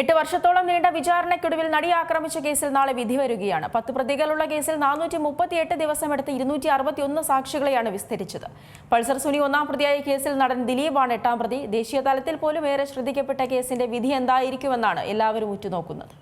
എട്ട് വർഷത്തോളം നീണ്ട വിചാരണയ്ക്കൊടുവിൽ നടി ആക്രമിച്ച കേസിൽ നാളെ വിധി വരികയാണ്. പത്ത് പ്രതികളുള്ള കേസിൽ നാനൂറ്റി മുപ്പത്തിയെട്ട് ദിവസമെടുത്ത് ഇരുന്നൂറ്റി അറുപത്തിയൊന്ന് സാക്ഷികളെയാണ് വിസ്തരിച്ചത്. പൾസർ സുനി ഒന്നാം പ്രതിയായ കേസിൽ നടൻ ദിലീപാണ് എട്ടാം പ്രതി. ദേശീയ തലത്തിൽ പോലും ഏറെ ശ്രദ്ധിക്കപ്പെട്ട കേസിന്റെ വിധി എന്തായിരിക്കുമെന്നാണ് എല്ലാവരും ഉറ്റുനോക്കുന്നത്.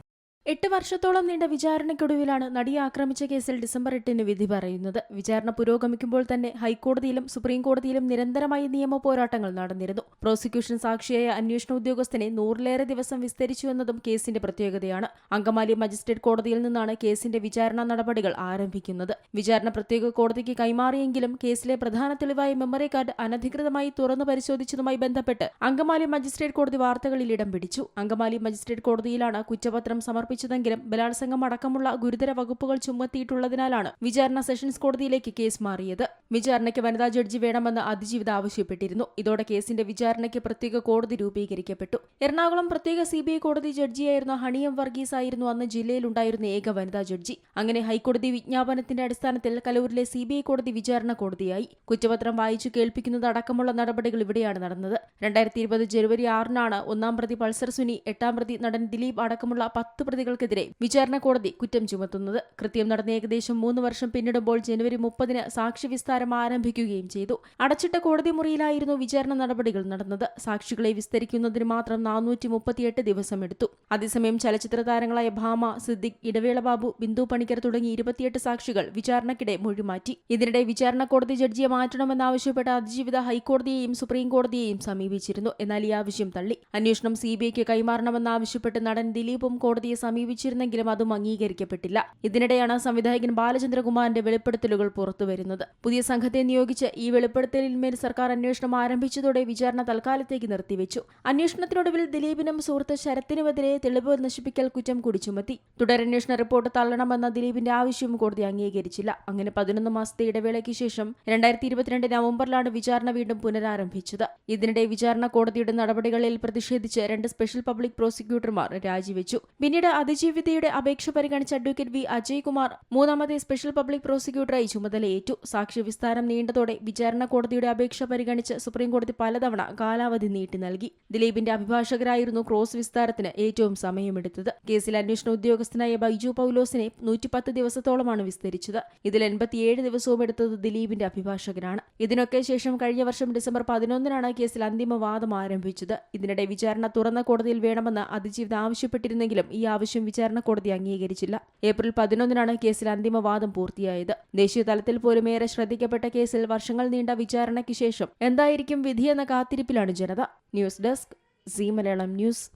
എട്ട് വർഷത്തോളം നീണ്ട വിചാരണയ്ക്കൊടുവിലാണ് നടിയെ ആക്രമിച്ച കേസിൽ ഡിസംബർ എട്ടിന് വിധി പറയുന്നത്. വിചാരണ പുരോഗമിക്കുമ്പോൾ തന്നെ ഹൈക്കോടതിയിലും സുപ്രീം കോടതിയിലും നിരന്തരമായി നിയമ പോരാട്ടങ്ങൾ നടന്നിരുന്നു. പ്രോസിക്യൂഷൻ സാക്ഷിയായ അന്വേഷണ ഉദ്യോഗസ്ഥനെ നൂറിലേറെ ദിവസം വിസ്തരിച്ചു എന്നതും കേസിന്റെ പ്രത്യേകതയാണ്. അങ്കമാലി മജിസ്ട്രേറ്റ് കോടതിയിൽ നിന്നാണ് കേസിന്റെ വിചാരണ നടപടികൾ ആരംഭിക്കുന്നത്. വിചാരണ പ്രത്യേക കോടതിക്ക് കൈമാറിയെങ്കിലും കേസിലെ പ്രധാന തെളിവായ മെമ്മറി കാർഡ് അനധികൃതമായി തുറന്നു പരിശോധിച്ചതുമായി ബന്ധപ്പെട്ട് അങ്കമാലി മജിസ്ട്രേറ്റ് കോടതി വാർത്തകളിൽ ഇടം പിടിച്ചു. അങ്കമാലി മജിസ്ട്രേറ്റ് കോടതിയിലാണ് കുറ്റപത്രം സമർപ്പിച്ചതെങ്കിലും ബലാത്സംഗം അടക്കമുള്ള ഗുരുതര വകുപ്പുകൾ ചുമത്തിയിട്ടുള്ളതിനാലാണ് വിചാരണ സെഷൻസ് കോടതിയിലേക്ക് കേസ് മാറിയത്. വിചാരണയ്ക്ക് വനിതാ ജഡ്ജി വേണമെന്ന് അതിജീവിത ആവശ്യപ്പെട്ടിരുന്നു. ഇതോടെ കേസിന്റെ വിചാരണയ്ക്ക് പ്രത്യേക കോടതി രൂപീകരിക്കപ്പെട്ടു. എറണാകുളം പ്രത്യേക സിബിഐ കോടതി ജഡ്ജിയായിരുന്ന ഹണിയം വർഗീസ് ആയിരുന്നു അന്ന് ജില്ലയിലുണ്ടായിരുന്ന ഏക വനിതാ ജഡ്ജി. അങ്ങനെ ഹൈക്കോടതി വിജ്ഞാപനത്തിന്റെ അടിസ്ഥാനത്തിൽ കലൂരിലെ സിബിഐ കോടതി വിചാരണ കോടതിയായി. കുറ്റപത്രം വായിച്ചു കേൾപ്പിക്കുന്നത് അടക്കമുള്ള നടപടികൾ ഇവിടെയാണ് നടന്നത്. രണ്ടായിരത്തി ഇരുപത് ജനുവരി ആറിനാണ് ഒന്നാം പ്രതി പൾസർ സുനി എട്ടാം പ്രതി നടൻ ദിലീപ് അടക്കമുള്ള പത്ത് പ്രതികൾക്കെതിരെ വിചാരണ കോടതി കുറ്റം ചുമത്തുന്നത്. കൃത്യം നടന്ന ഏകദേശം മൂന്ന് വർഷം പിന്നിടുമ്പോൾ ജനുവരി മുപ്പതിന് സാക്ഷി വിസ്താരം ആരംഭിക്കുകയും ചെയ്തു. അടച്ചിട്ട കോടതി മുറിയിലായിരുന്നു വിചാരണ നടപടികൾ നടന്നത്. സാക്ഷികളെ വിസ്തരിക്കുന്നതിന് മാത്രം നാനൂറ്റി മുപ്പത്തിയെട്ട് ദിവസം എടുത്തു അതേസമയം ചലച്ചിത്ര താരങ്ങളായ ഭാമ സിദ്ദിഖ് ഇടവേള ബാബു ബിന്ദു പണിക്കർ തുടങ്ങി ഇരുപത്തിയെട്ട് സാക്ഷികൾ വിചാരണക്കിടെ മൊഴിമാറ്റി. ഇതിനിടെ വിചാരണ കോടതി ജഡ്ജിയെ മാറ്റണമെന്നാവശ്യപ്പെട്ട അതിജീവിത ഹൈക്കോടതിയെയും സുപ്രീം കോടതിയെയും സമീപിച്ചിരുന്നു. എന്നാൽ ഈ ആവശ്യം തള്ളി. അന്വേഷണം സിബിഐക്ക് കൈമാറണമെന്നാവശ്യപ്പെട്ട് നടൻ ദിലീപും കോടതിയെ സമീപിച്ചിരുന്നെങ്കിലും അതും അംഗീകരിക്കപ്പെട്ടില്ല. ഇതിനിടെയാണ് സംവിധായകൻ ബാലചന്ദ്രകുമാറിന്റെ വെളിപ്പെടുത്തലുകൾ പുറത്തുവരുന്നത്. പുതിയ സംഘത്തെ നിയോഗിച്ച് ഈ വെളിപ്പെടുത്തലിന്മേൽ സർക്കാർ അന്വേഷണം ആരംഭിച്ചതോടെ വിചാരണ തൽക്കാലത്തേക്ക് നിർത്തിവെച്ചു. അന്വേഷണത്തിനൊടുവിൽ ദിലീപിനും സുഹൃത്ത് ശരത്തിനുമെതിരെ തെളിവ് നശിപ്പിക്കൽ കുറ്റം കൂടി ചുമത്തി തുടരന്വേഷണ റിപ്പോർട്ട് തള്ളണമെന്ന ദിലീപിന്റെ ആവശ്യവും കോടതി അംഗീകരിച്ചില്ല. അങ്ങനെ പതിനൊന്ന് മാസത്തെ ഇടവേളയ്ക്ക് ശേഷം രണ്ടായിരത്തി ഇരുപത്തിരണ്ട് നവംബറിലാണ് വിചാരണ വീണ്ടും പുനരാരംഭിച്ചത്. ഇതിനിടെ വിചാരണ കോടതിയുടെ നടപടികളിൽ പ്രതിഷേധിച്ച് രണ്ട് സ്പെഷ്യൽ പബ്ലിക് പ്രോസിക്യൂട്ടർമാർ രാജിവെച്ചു. പിന്നീട് അതിജീവിതയുടെ അപേക്ഷ പരിഗണിച്ച അഡ്വക്കേറ്റ് വി. അജയ്കുമാർ മൂന്നാമത്തെ സ്പെഷ്യൽ പബ്ലിക് പ്രോസിക്യൂട്ടറായി ചുമതലയേറ്റു. സാക്ഷി വിസ്താരം നീണ്ടതോടെ വിചാരണ കോടതിയുടെ അപേക്ഷ പരിഗണിച്ച് സുപ്രീംകോടതി പലതവണ കാലാവധി നീട്ടി നൽകി. ദിലീപിന്റെ അഭിഭാഷകരായിരുന്നു ക്രോസ് വിസ്താരത്തിന് ഏറ്റവും സമയമെടുത്തത്. കേസിൽ അന്വേഷണ ഉദ്യോഗസ്ഥനായ ബൈജു പൌലോസിനെ നൂറ്റിപ്പത്ത് ദിവസത്തോളമാണ് വിസ്തരിച്ചത്. ഇതിൽ എൺപത്തിയേഴ് ദിവസവും എടുത്തത് ദിലീപിന്റെ അഭിഭാഷകനാണ്. ഇതിനൊക്കെ ശേഷം കഴിഞ്ഞ വർഷം ഡിസംബർ പതിനൊന്നിനാണ് കേസിൽ അന്തിമ വാദം ആരംഭിച്ചത്. ഇതിനിടെ വിചാരണ തുറന്ന കോടതിയിൽ വേണമെന്ന് അതിജീവിത ആവശ്യപ്പെട്ടിരുന്നെങ്കിലും ഈ ആവശ്യം വിചാരണ കോടതി അംഗീകരിച്ചില്ല. ഏപ്രിൽ പതിനൊന്നിനാണ് കേസിൽ അന്തിമവാദം പൂർത്തിയായത്. ദേശീയ തലത്തിൽ പോലും ഏറെ ശ്രദ്ധിക്കപ്പെട്ട കേസിൽ വർഷങ്ങൾ നീണ്ട വിചാരണയ്ക്ക് ശേഷം എന്തായിരിക്കും വിധിയെന്ന കാത്തിരിപ്പിലാണ് ജനത. News desk Zee Malayalam news.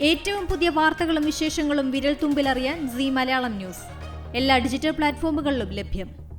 ഏറ്റവും പുതിയ വാർത്തകളും വിശേഷങ്ങളും വിരൽ തുമ്പിലറിയാൻ സി മലയാളം ന്യൂസ്. എല്ലാ ഡിജിറ്റൽ പ്ലാറ്റ്ഫോമുകളിലും ലഭ്യം.